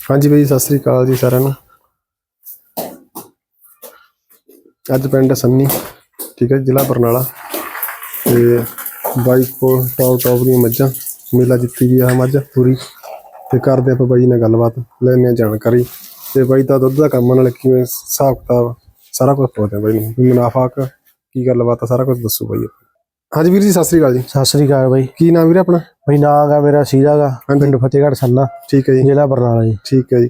ਹਾਂਜੀ ਬਈ, ਸਤਿ ਸ੍ਰੀ ਅਕਾਲ ਜੀ ਸਾਰਿਆਂ ਨੂੰ। ਅੱਜ ਪਿੰਡ ਸੰਨੀ, ਠੀਕ ਹੈ ਜ਼ਿਲ੍ਹਾ ਬਰਨਾਲਾ। ਤੇ ਬਾਈ ਕੋਲ ਟੌਪ ਟੌਪ ਦੀਆਂ ਮੱਝਾਂ, ਮੇਲਾ ਜਿੱਤੀ ਗਈ ਆ ਮੱਝ ਪੂਰੀ। ਤੇ ਕਰਦੇ ਆਪਾਂ ਬਾਈ ਨਾਲ ਗੱਲਬਾਤ ਲੈਣੇ ਆ ਜਾਣਕਾਰੀ। ਤੇ ਬਾਈ ਦਾ ਦੁੱਧ ਦਾ ਕੰਮ ਨਾਲ ਕਿਵੇਂ ਹਿਸਾਬ ਕਿਤਾਬ ਸਾਰਾ ਕੁਝ ਪੁੱਛਦੇ ਆ ਬਾਈ ਨੂੰ। ਮੁਨਾਫਾ ਕੀ ਗੱਲਬਾਤ ਆ, ਸਾਰਾ ਕੁਝ ਦੱਸੋ ਬਾਈ ਹਾਂਜੀ ਵੀਰ ਜੀ ਸਤਿ ਸ੍ਰੀ ਅਕਾਲ ਜੀ। ਸਤਿ ਸ੍ਰੀ ਅਕਾਲ ਬਾਈ। ਕੀ ਨਾਮ ਵੀਰੇ ਆਪਣਾ? ਬਈ ਨਾਂ ਗਾ ਮੇਰਾ ਸੀਰਾ ਗਾ। ਪਿੰਡ ਫਤਿਹਗੜ੍ਹ ਸੰਨਾ ਠੀਕ ਹੈ ਜੀ। ਜ਼ਿਲ੍ਹਾ ਬਰਨਾਲਾ ਜੀ। ਠੀਕ ਹੈ ਜੀ।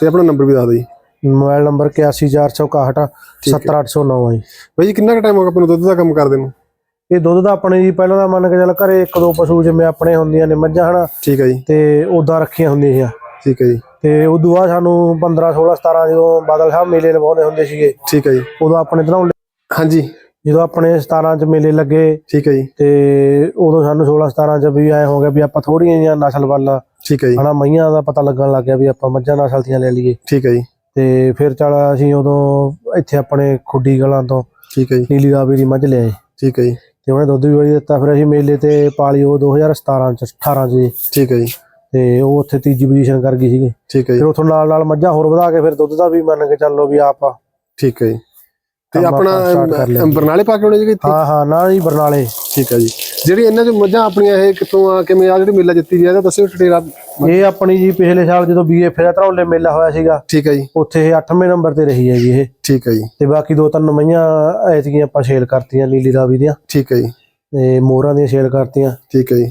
ਤੇ ਆਪਣਾ ਨੰਬਰ ਵੀ ਦੱਸ ਦਿਓ ਜੀ। ਮੋਬਾਈਲ ਨੰਬਰ 81461 70809 ਹੈ। ਜੀ। ਬਾਈ ਜੀ ਕਿੰਨਾ ਕੁ ਟਾਈਮ ਹੋ ਗਿਆ ਆਪਾਂ ਨੂੰ ਦੁੱਧ ਦਾ ਕੰਮ ਕਰਦੇ ਨੂੰ? ਇਹ ਦੁੱਧ ਦਾ ਆਪਣੇ ਜੀ ਪਹਿਲਾਂ ਦਾ ਮੰਨ ਕੇ ਚੱਲ ਘਰੇ ਇੱਕ ਦੋ ਪਸ਼ੂ ਜਿਵੇਂ ਆਪਣੇ ਹੁੰਦੀਆਂ ਨੇ ਮੱਝਾਂ ਹਨਾ ਠੀਕ ਹੈ ਜੀ। ਤੇ ਉਦਾਂ ਰੱਖੀਆਂ ਹੁੰਦੀਆਂ ਸੀ ਠੀਕ ਹੈ ਜੀ। ਤੇ ਉਦੋਂ ਬਾਅਦ ਸਾਨੂੰ 15 16 17 ਜਦੋਂ ਬਾਦਲ ਸਾਹਿਬ ਮੇਲੇ ਲਵਾਉਂਦੇ ਹੁੰਦੇ ਸੀਗੇ ਠੀਕ ਹੈ ਜੀ। ਉਦੋਂ ਆਪਣੇ ਤਰ੍ਹਾਂ ਹਾਂਜੀ। ਜਦੋਂ ਆਪਣੇ 17 ਚ ਮੇਲੇ ਲੱਗੇ ਠੀਕ ਹੈ ਜੀ। ਤੇ ਉਦੋਂ ਸਾਨੂੰ 16 17 ਚ ਵੀ ਐ ਹੋ ਗਿਆ ਵੀ ਆਪਾਂ ਥੋੜੀਆਂ ਜਿਹੀਆਂ ਨਸਲ ਵੱਲ ਠੀਕ ਹੈ ਜੀ। ਹਨਾ ਮਈਆਂ ਦਾ ਪਤਾ ਲੱਗਣ ਲੱਗ ਗਿਆ ਵੀ ਆਪਾਂ ਮੱਝਾਂ ਨਸਲ ਦੀਆਂ ਲੈ ਲਈਏ। ਠੀਕ ਹੈ ਜੀ। ਤੇ ਫਿਰ ਚੱਲ ਅਸੀਂ ਉਦੋਂ ਇੱਥੇ ਆਪਣੇ ਖੁੱਡੀ ਗਲਾਂ ਤੋਂ ਠੀਕ ਹੈ ਜੀ। ਨੀਲੀ ਰਾਵੀ ਦੀ ਮੱਝ ਲਿਆਏ। ਠੀਕ ਹੈ ਜੀ। ਤੇ ਉਹਨੇ ਦੁੱਧ ਵੀ ਵਧੀਆ ਦਿੱਤਾ ਫਿਰ ਅਸੀਂ ਮੇਲੇ ਤੇ ਪਾਲੀ ਉਹ 2017 ਚ 18 ਚ। ਜੀ ਠੀਕ ਹੈ ਜੀ। ਤੇ ਉਹ ਉੱਥੇ ਤੀਜੀ ਪੋਜੀਸ਼ਨ ਕਰ ਗਈ ਸੀਗੀ। ਠੀਕ ਹੈ ਜੀ। ਫਿਰ ਉੱਥੋਂ ਨਾਲ ਨਾਲ ਮੱਝਾਂ ਹੋਰ ਵਧਾ ਕੇ ਫਿਰ ਦੁੱਧ ਦਾ ਵੀ ਮੰਨ ਕੇ ਚੱਲੋ ਵੀ ਆਪ ਠੀਕ ਹੈ ਜੀ। ਤੇ ਆਪਣਾ ਬਰਨਾਲੇ ਪਾ ਕੇ ਆਉਣੇ ਜੀ ਇੱਥੇ? ਹਾਂ ਹਾਂ ਨਾ ਜੀ ਬਰਨਾਲੇ। ਠੀਕ ਹੈ ਜੀ। ਜਿਹੜੀ ਇਹਨਾਂ ਚੋਂ ਮੱਝਾਂ ਆਪਣੀਆਂ ਇਹ ਕਿੱਥੋਂ ਆ ਕਿਵੇਂ ਆ ਜਿਹੜੀ ਮੇਲਾ ਜਿੱਤੀ ਗਿਆ ਦੱਸਿਓ ਡਿਟੇਲ ਇਹ ਆਪਣੀ ਜੀ ਪਿਛਲੇ ਸਾਲ ਜਦੋਂ ਬੀਐਫ ਦਾ ਧਰੌਲੇ ਮੇਲਾ ਹੋਇਆ ਸੀਗਾ ਠੀਕ ਹੈ ਜੀ। ਉੱਥੇ ਇਹ 8ਵੇਂ ਨੰਬਰ ਤੇ ਰਹੀ ਹੈ ਜੀ ਇਹ। ਠੀਕ ਹੈ ਜੀ। ਤੇ ਬਾਕੀ ਦੋ ਤਿੰਨ ਮਈਆਂ ਐਤਕੀਆਂ ਆਪਾਂ ਸੇਲ ਕਰਤੀਆਂ ਨੀਲੀ ਰਾਵੀ ਦੀਆਂ। ਠੀਕ ਹੈ ਜੀ। ਤੇ ਮੋਹਰਾਂ ਦੀਆਂ ਸੇਲ ਕਰਤੀਆਂ। ਠੀਕ ਹੈ ਜੀ।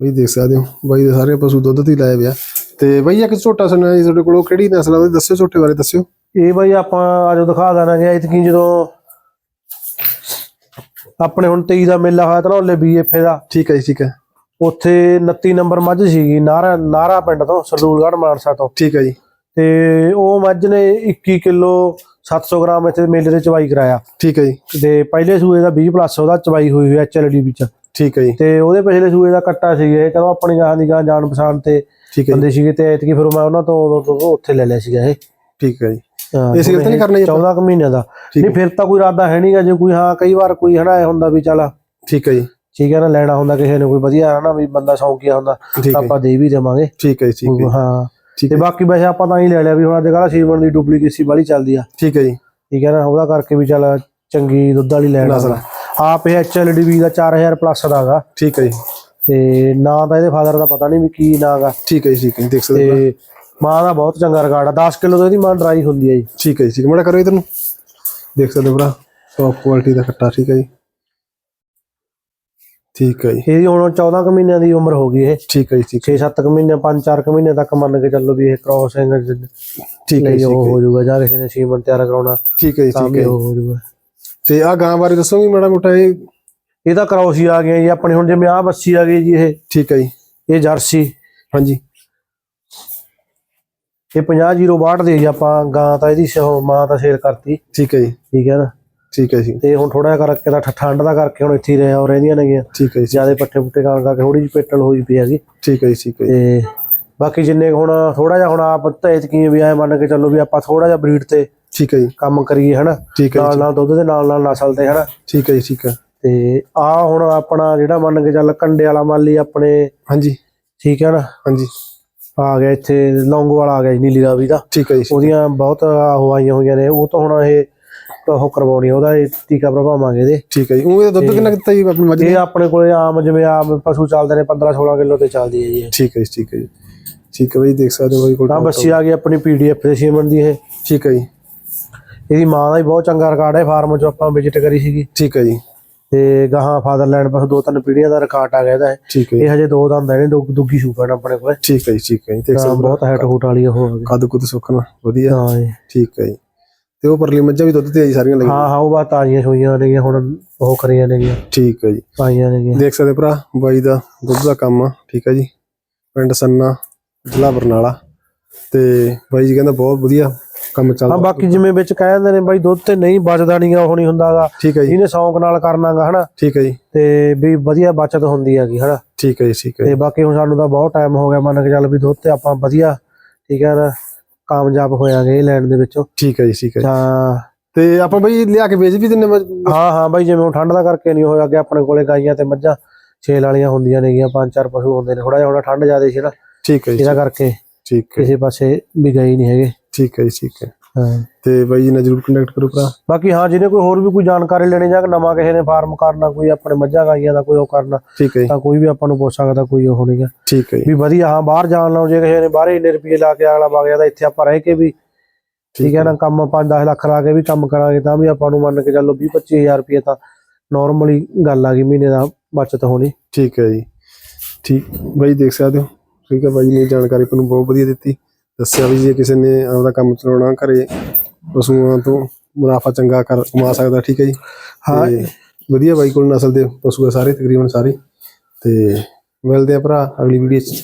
ਬਈ ਦੇਖ ਸਕਦੇ ਹੋ ਬਾਈ ਦੇ ਸਾਰੇ ਪਸ਼ੂ ਦੁੱਧ ਤੇ ਲਾਏ ਵਿਆ ਤੇ ਬਈ ਇੱਕ ਝੋਟਾ ਸੁਣਿਆ ਜੀ ਤੁਹਾਡੇ ਕੋਲ ਕਿਹੜੀ ਨਸਲ ਆ ਦੱਸਿਓ ਝੋਟੇ ਬਾਰੇ ਦੱਸਿਓ। ਇਹ ਬਾਈ ਆਪਾਂ ਅੱਜ ਦਿਖਾ ਦੇਣਾਗੇ ਐਤਕੀ ਜਦੋਂ ਆਪਣੇ ਹੁਣ 23 ਦਾ ਮੇਲਾ ਹੋਇਆ ਧਰੌਲੇ ਬੀਐਫ ਦਾ। ਠੀਕ ਹੈ ਜੀ ਠੀਕ ਹੈ। ਉੱਥੇ 29 ਨੰਬਰ ਮੱਝ ਸੀਗੀ ਨਾਰਾ ਨਾਰਾ ਪਿੰਡ ਤੋਂ ਸਰਦੂਲਗੜ੍ਹ ਮਾਨਸਾ ਤੋਂ। ਠੀਕ ਹੈ ਜੀ। ਤੇ ਉਹ ਮੱਝ ਨੇ 21 ਕਿਲੋ 700 ਗ੍ਰਾਮ ਇੱਥੇ ਮੇਲੇ ਦੇ ਚਵਾਈ ਕਰਾਇਆ। ਠੀਕ ਹੈ ਜੀ। ਤੇ ਪਹਿਲੇ ਸੂਏ ਦਾ 20 ਪਲੱਸ ਉਹਦਾ ਚਵਾਈ ਹੋਈ ਹੋਈ ਐਚਐਲਡੀ ਵਿੱਚ। ਠੀਕ ਹੈ ਜੀ। ਤੇ ਉਹਦੇ ਪਿਛਲੇ ਸੂਏ ਦਾ ਕੱਟਾ ਸੀ ਇਹ ਚਲੋ ਆਪਣੀ ਗਾਂ ਦੀ ਗਾਂ ਜਾਣ ਪਛਾਣ ਤੇ ਠੀਕ ਜੀ। ਬੰਦੇ ਸੀਗੇ ਤੇ ਐਤਕੀ ਫਿਰ ਮੈਂ ਉਹਨਾਂ ਤੋਂ ਉੱਥੇ ਲੈ ਲਿਆ ਸੀਗਾ ਇਹ। ਠੀਕ ਹੈ ਜੀ। ਇਹ ਸੇਲ ਤਾਂ ਨਹੀਂ ਕਰਨਾ ਜੀ ਆਪਾਂ? 14 ਕੁ ਮਹੀਨਿਆਂ ਦਾ ਨਹੀਂ ਫਿਰ ਤਾਂ ਕੋਈ ਇਰਾਦਾ ਹੈ ਨਹੀਂਗਾ ਜੇ ਕੋਈ ਹਾਂ ਕਈ ਵਾਰ ਕੋਈ ਹਨਾ ਇਹ ਹੁੰਦਾ ਵੀ ਚੱਲ ਠੀਕ ਹੈ ਜੀ ਠੀਕ ਹੈ ਨਾ ਲੈਣਾ ਹੁੰਦਾ ਕਿਸੇ ਨੇ ਕੋਈ ਵਧੀਆ ਹਨਾ ਵੀ ਬੰਦਾ ਸ਼ੌਂਕੀਆ ਹੁੰਦਾ ਆਪਾਂ ਦੇ ਵੀ ਦੇਵਾਂਗੇ ਠੀਕ ਹੈ ਜੀ, ਠੀਕ ਹੈ ਹਾਂ ਤੇ ਬਾਕੀ ਵੈਸੇ ਆਪਾਂ ਤਾਂ ਹੀ ਲੈ ਲਿਆ ਵੀ ਹੁਣ ਅੱਜ ਸੀਮਨ ਦੀ ਡੁਪਲੀਕੇਸੀ ਵਾਲੀ ਚੱਲਦੀ ਆ ਠੀਕ ਹੈ ਜੀ ਠੀਕ ਹੈ ਨਾ ਉਹਦਾ ਕਰਕੇ ਵੀ ਚੱਲ ਚੰਗੀ ਦੁੱਧ ਵਾਲੀ ਲੈਣਾ। ਆਪ ਇਹ ਐਚਐਲਡੀ ਵੀ ਦਾ 4000 ਪਲੱਸ ਦਾ ਹੈਗਾ ਠੀਕ ਹੈ ਜੀ ਤੇ ਨਾਂ ਤਾਂ ਇਹਦੇ ਫਾਦਰ ਦਾ ਪਤਾ ਨਹੀਂ ਵੀ ਕੀ ਨਾਂ ਗਾ ਠੀਕ ਹੈ ਜੀ ਠੀਕ ਹੈ ਦੇਖ ਸਕਦੇ ਮਾਂ ਦਾ ਬਹੁਤ ਚੰਗਾ ਰਿਕਾਰਡ ਆ 10 ਕਿਲੋ ਤੋਂ ਇਹਦੀ ਮਾਂ ਡਰਾਈ ਹੁੰਦੀ ਹੈ ਜੀ। ਠੀਕ ਹੈ ਜੀ ਠੀਕ ਮਾੜਾ ਕਰੋ ਇਧਰ ਨੂੰ। ਦੇਖ ਸਕਦੇ ਹੋ ਭਰਾ ਟੌਪ ਕੁਆਲਿਟੀ ਦਾ ਕੱਟਾ ਠੀਕ ਹੈ ਜੀ। ਠੀਕ ਹੈ ਜੀ। ਇਹਦੀ ਹੁਣ 14 ਕੁ ਮਹੀਨਿਆਂ ਦੀ ਉਮਰ ਹੋ ਗਈ ਇਹ। ਠੀਕ ਹੈ ਜੀ ਠੀਕ 6-7 ਕੁ ਮਹੀਨੇ 5-4 ਕੁ ਮਹੀਨੇ ਤੱਕ ਮੰਨ ਕੇ ਚੱਲੋ ਵੀ ਇਹ ਕ੍ਰੋਸਿੰਗ ਠੀਕ ਹੈ ਜੀ, ਉਹ ਹੋ ਜਾਊਗਾ ਜਾਂ ਕਿਸੇ ਨੇ ਸੀਮਨ ਤਿਆਰ ਕਰਾਉਣਾ ਠੀਕ ਹੈ ਜੀ ਠੀਕ ਹੈ। ਹੋ ਜਾਊਗਾ। ਤੇ ਆ ਗਾਂ ਬਾਰੇ ਦੱਸੋਗੇ ਮਾੜਾ ਮੋਟਾ ਇਹ। ਇਹ ਤਾਂ ਕ੍ਰੋਸ ਹੀ ਆ ਗਿਆ ਜੀ ਆਪਣੇ ਹੁਣ ਜਿਵੇਂ ਆਹ ਬੱਸੀ ਆ ਗਈ ਜੀ ਇਹ। ਠੀਕ ਹੈ ਜੀ। ਇਹ ਜਰਸੀ। ਹਾਂਜੀ। ਇਹ 50-062 ਦੇ ਜੀ ਆਪਾਂ ਗਾਂ ਤਾਂ ਇਹਦੀ ਸੋ ਮਾਂ ਤਾਂ ਸੇਲ ਕਰਤੀ ਠੀਕ ਹੈ ਜੀ ਠੀਕ ਹੈ ਨਾ ਠੀਕ ਹੈ ਜੀ ਤੇ ਹੁਣ ਥੋੜਾ ਜਿਹਾ ਕਰਕੇ ਤਾਂ ਠੰਡ ਦਾ ਕਰਕੇ ਹੁਣ ਇੱਥੇ ਰਹਿ ਹੋ ਰਹਿੰਦੀਆਂ ਨੇਗੀਆਂ ਠੀਕ ਹੈ ਜੀ ਜਿਆਦੇ ਪੱਠੇ ਪੁੱਟੇ ਖਾਣ ਕਰਕੇ ਥੋੜੀ ਜਿਹੀ ਪੇਟਲ ਹੋਈ ਪਈ ਹੈਗੀ ਠੀਕ ਹੈ ਜੀ ਠੀਕ ਹੈ ਤੇ ਬਾਕੀ ਜਿੰਨੇ ਹੁਣ ਥੋੜਾ ਜਿਹਾ ਹੁਣ ਆਪ ਤੇਜ ਕੀ ਵੀ ਐ ਮੰਨ ਕੇ ਚੱਲੋ ਵੀ ਆਪਾਂ ਥੋੜਾ ਜਿਹਾ ਬਰੀਡ ਤੇ ਠੀਕ ਹੈ ਜੀ ਕੰਮ ਕਰੀਏ ਹਨਾ ਠੀਕ ਹੈ ਨਾਲ ਨਾਲ ਦੁੱਧ ਦੇ ਨਾਲ ਨਾਲ ਨਸਲ ਤੇ ਹਨਾ ਠੀਕ ਹੈ ਜੀ ਠੀਕ ਹੈ ਤੇ ਆ ਹੁਣ ਆਪਣਾ ਜਿਹੜਾ ਮੰਨ ਕੇ ਚੱਲ ਕੰਡੇ ਵਾਲਾ ਮਾਲੀ ਆਪਣੇ ਹਾਂਜੀ ਠੀਕ ਹੈ ਨਾ ਹਾਂਜੀ ਆ ਗਿਆ ਇੱਥੇ ਲੌਂਗੋ ਵਾਲਾ ਆ ਗਿਆ ਜੀ ਨੀਲੀ ਰਾਵੀ ਦਾ। ਠੀਕ ਹੈ ਜੀ ਉਹਦੀਆਂ ਬਹੁਤ ਉਹ ਆਈਆਂ ਹੋਈਆਂ ਨੇ। ਉਹ ਤਾਂ ਹੁਣ ਇਹ ਉਹ ਕਰਵਾਉਣੀ ਉਹਦਾ ਇਹ ਟੀਕਾ ਪ੍ਰਭਾਵਾਂਗੇ ਇਹਦੇ। ਠੀਕ ਹੈ ਜੀ ਉਹ ਇਹਦਾ ਦੁੱਧ ਕਿੰਨਾ ਦਿੱਤਾ ਜੀ ਆਪਣੀ ਮੱਝ ਇਹ ਆਪਣੇ ਕੋਲੇ ਆਮ ਜਿਵੇਂ ਆਮ ਪਸ਼ੂ ਚੱਲਦੇ ਨੇ 15 16 ਕਿਲੋ ਤੇ ਚੱਲਦੀ ਹੈ ਜੀ। ਠੀਕ ਹੈ ਜੀ ਠੀਕ ਹੈ ਜੀ। ਠੀਕ ਹੈ ਬਈ ਦੇਖ ਸਕਦੇ ਹੋ ਬਈ ਕੋਲ ਤਾਂ ਬੱਸੀ ਆ ਗਈ ਆਪਣੀ ਪੀਡੀਐਫ ਦੇ ਸੀਮਨ ਦੀ ਇਹ। ਠੀਕ ਹੈ ਜੀ। ਇਹਦੀ ਮਾਂ ਦਾ ਹੀ ਬਹੁਤ ਚੰਗਾ ਰਿਕਾਰਡ ਹੈ ਫਾਰਮ 'ਚ ਆਪਾਂ ਵਿਜ਼ਿਟ ਕਰੀ ਸੀਗੀ। ਠੀਕ ਹੈ ਜੀ। ਤੇ ਗਾਹਾਂ ਫਾਦਰਲੈਂਡ ਪਾਸ ਦੋ ਤਿੰਨ ਪੀੜ੍ਹੀਆਂ ਦਾ ਰਿਕਾਰਡ ਆ ਗਿਆ ਇਹਦਾ। ਠੀਕ ਹੈ ਇਹ ਹਜੇ ਦੋ ਦੰਦ ਨੇ ਦੁੱਗ- ਸੂਪਰ ਆਪਣੇ ਕੋਲੇ। ਠੀਕ ਹੈ ਜੀ ਠੀਕ ਹੈ ਤਾਂ ਬਹੁਤ ਹੈਟ ਹੂਟ ਵਾਲੀ ਉਹ ਕੱਦ ਕੁੱਦ ਸੁੱਕਣਾ ਵਧੀਆ। ਹਾਂ ਜੀ। ਠੀਕ ਹੈ ਜੀ। ਤੇ ਉਹ ਪਰਲੀ ਮੱਝਾਂ ਵੀ ਦੁੱਧ ਤੇ ਆਈ ਸਾਰੀਆਂ ਲੱਗੀਆਂ। ਹਾਂ ਹਾਂ ਉਹ ਬਾਤ ਤਾਜ਼ੀਆਂ ਸੂਈਆਂ ਨੇਗੀਆਂ ਹੁਣ ਉਹ ਕਰੀਆਂ ਨੇਗੀਆਂ ਠੀਕ ਹੈ ਜੀ। ਪਾਈਆਂ ਨੇਗੀਆਂ ਦੇਖ ਸਕਦੇ ਭਰਾ ਬਾਈ ਦਾ ਦੁੱਧ ਦਾ ਕੰਮ ਆ ਠੀਕ ਹੈ ਜੀ। ਪਿੰਡ ਸੰਨਾ ਜ਼ਿਲ੍ਹਾ ਬਰਨਾਲਾ। ਤੇ ਬਾਈ ਜੀ ਕਹਿੰਦਾ ਬਹੁਤ ਵਧੀਆ ਕੰਮ ਹਾਂ ਚੱਲਦਾ ਬਾਕੀ ਜਿਵੇਂ ਵਿੱਚ ਕਹਿ ਦਿੰਦੇ ਨੇ ਬਾਈ ਦੁੱਧ ਤੇ ਨਹੀਂ ਬਚਦਾ ਨਹੀਂਗਾ ਉਹ ਨਹੀਂ ਹੁੰਦਾਗਾ। ਠੀਕ ਹੈ ਜੀ। ਇਹਨੇ ਸ਼ੌਂਕ ਨਾਲ ਕਰਨਾਗਾ ਹਨਾ? ਠੀਕ ਹੈ ਜੀ। ਤੇ ਵੀ ਵਧੀਆ ਬਚਤ ਹੁੰਦੀ ਹੈਗੀ ਹਨਾ? ਠੀਕ ਹੈ ਜੀ ਠੀਕ ਹੈ ਤੇ ਬਾਕੀ ਹੁਣ ਸਾਨੂੰ ਤਾਂ ਬਹੁਤ ਟਾਈਮ ਹੋ ਗਿਆ ਮੰਨ ਕੇ ਚੱਲ ਵੀ ਦੁੱਧ ਤੇ ਆਪਾਂ ਵਧੀਆ ਠੀਕ ਹੈ ਨਾ? ਕਾਮਯਾਬ ਹੋਇਆਗੇ ਲੈਣ ਦੇ ਵਿੱਚੋਂ। ਠੀਕ ਹੈ ਜੀ ਠੀਕ ਹੈ। ਤਾਂ ਤੇ ਆਪਾਂ ਬਾਈ ਲਿਆ ਕੇ ਵੇਚ ਵੀ ਦਿੰਨੇ ਹਾਂ ਹਾਂ ਬਾਈ ਜਿਵੇਂ ਹੁਣ ਠੰਡ ਦਾ ਕਰਕੇ ਨਹੀਂ ਹੋਇਆ ਕਿ ਆਪਣੇ ਕੋਲੇ ਗਾਈਆਂ ਤੇ ਮੱਝਾਂ ਛੇਲ ਵਾਲੀਆਂ ਹੁੰਦੀਆਂ ਨੇਗੀਆਂ ਪੰਜ ਚਾਰ ਪਸ਼ੂ ਹੁੰਦੇ ਨੇ ਥੋੜਾ ਜਿਹਾ ਹੁਣ ਠੰਡ ਜ਼ਿਆਦਾ ਸੀ ਨਾ। ਠੀਕ ਹੈ ਜੀ ਇਹਦਾ ਕਰਕੇ ਠੀਕ ਹੈ। ਕਿਸੇ ਪਾਸੇ ਵੀ ਗਏ ਨਹੀਂ ਹੈਗੇ। ਠੀਕ ਹੈ ਜੀ ਠੀਕ ਹੈ। ਹਾਂ। ਤੇ ਬਾਈ ਜੀ ਨਾਲ ਜਰੂਰ ਕੰਟੈਕਟ ਕਰੋ ਭਰਾ। ਬਾਕੀ ਹਾਂ ਜਿਹਨੇ ਕੋਈ ਹੋਰ ਵੀ ਕੋਈ ਜਾਣਕਾਰੀ ਲੈਣੀ ਜਾਂ ਨਵਾਂ ਕਿਸੇ ਨੇ ਫਾਰਮ ਕਰਨਾ ਕੋਈ ਆਪਣੇ ਮੱਝਾਂ ਗਾਈਆਂ ਦਾ ਕੋਈ ਉਹ ਕਰਨਾ ਠੀਕ ਹੈ ਜੀ। ਤਾਂ ਕੋਈ ਵੀ ਆਪਾਂ ਨੂੰ ਪੁੱਛ ਸਕਦਾ ਕੋਈ ਉਹ ਨਹੀਂਗਾ ਠੀਕ ਹੈ ਜੀ। ਵੀ ਵਧੀਆ ਹਾਂ ਬਾਹਰ ਜਾਣ ਨਾਲੋਂ ਜੇ ਕਿਸੇ ਨੇ ਬਾਹਰੇ ਇੰਨੇ ਰੁਪਏ ਲਾ ਕੇ ਅਗਲਾ ਵਗ ਜਾਂਦਾ ਇੱਥੇ ਆਪਾਂ ਰਹਿ ਕੇ ਵੀ ਠੀਕ ਹੈ ਨਾ ਕੰਮ 5-10 ਲੱਖ ਲਾ ਕੇ ਵੀ ਕੰਮ ਕਰਾਂਗੇ ਤਾਂ ਵੀ ਆਪਾਂ ਨੂੰ ਮੰਨ ਕੇ ਚੱਲੋ 20-25000 ਰੁਪਏ ਤਾਂ ਨਾਰਮਲੀ ਗੱਲ ਆ ਗਈ ਮਹੀਨੇ ਦਾ ਬਚਤ ਹੋਣੀ। ਠੀਕ ਹੈ ਜੀ। ਠੀਕ ਬਾਈ ਦੇਖ ਸਕਦੇ ਹੋ। ਠੀਕ ਹੈ ਬਾਈ ਨੇ ਜਾਣਕਾਰੀ ਤੁਹਾਨੂੰ ਬਹੁਤ ਵਧੀਆ ਦਿੱਤੀ। ਦੱਸਿਆ ਵੀ ਜੇ ਕਿਸੇ ਨੇ ਆਪਦਾ ਕੰਮ ਚਲਾਉਣਾ ਘਰੇ ਪਸ਼ੂਆਂ ਤੋਂ ਮੁਨਾਫਾ ਚੰਗਾ ਕਰ ਕਮਾ ਸਕਦਾ ਠੀਕ ਹੈ ਜੀ। ਹਾਂ। ਵਧੀਆ ਬਾਈ ਕੋਲ ਨਸਲ ਦੇ ਪਸ਼ੂ ਆ ਸਾਰੇ ਤਕਰੀਬਨ ਸਾਰੇ। ਤੇ ਮਿਲਦੇ ਆ ਭਰਾ ਅਗਲੀ ਵੀਡੀਓ ਚ।